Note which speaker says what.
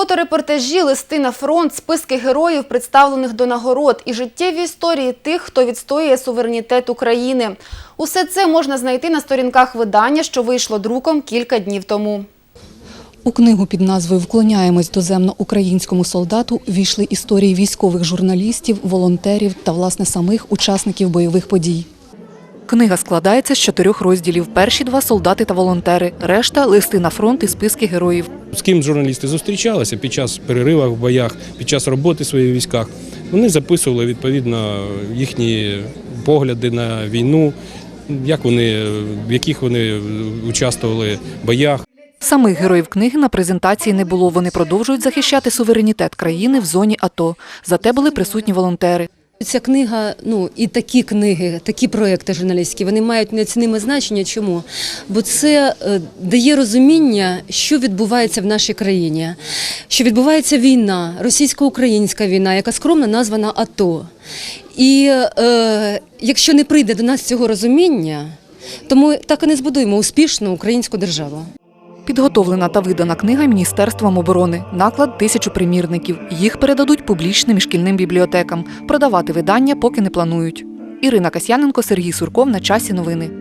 Speaker 1: Фоторепортажі, листи на фронт, списки героїв, представлених до нагород і життєві історії тих, хто відстоює суверенітет України. Усе це можна знайти на сторінках видання, що вийшло друком кілька днів тому.
Speaker 2: У книгу під назвою Вклоняємось доземно українському солдату війшли історії військових журналістів, волонтерів та власне самих учасників бойових подій. Книга складається з чотирьох розділів. Перші два солдати та волонтери, решта листи на фронт і списки героїв.
Speaker 3: З ким журналісти зустрічалися під час переривах в боях, під час роботи в своїх військах. Вони записували відповідно їхні погляди на війну, як вони, в яких вони участвували в боях.
Speaker 2: Самих героїв книги на презентації не було. Вони продовжують захищати суверенітет країни в зоні АТО. Зате були присутні волонтери.
Speaker 4: Ця книга, ну і такі книги, такі проекти журналістські, вони мають неоціниме значення. Чому? Бо це е, дає розуміння, що відбувається в нашій країні, що відбувається війна, російсько-українська війна, яка скромно названа АТО. І е, якщо не прийде до нас цього розуміння, то ми так і не збудуємо успішну українську державу.
Speaker 2: Підготовлена та видана книга Міністерством оборони. Наклад тисячу примірників. Їх передадуть публічним і шкільним бібліотекам. Продавати видання поки не планують. Ірина Касьяненко, Сергій Сурков. На часі новини.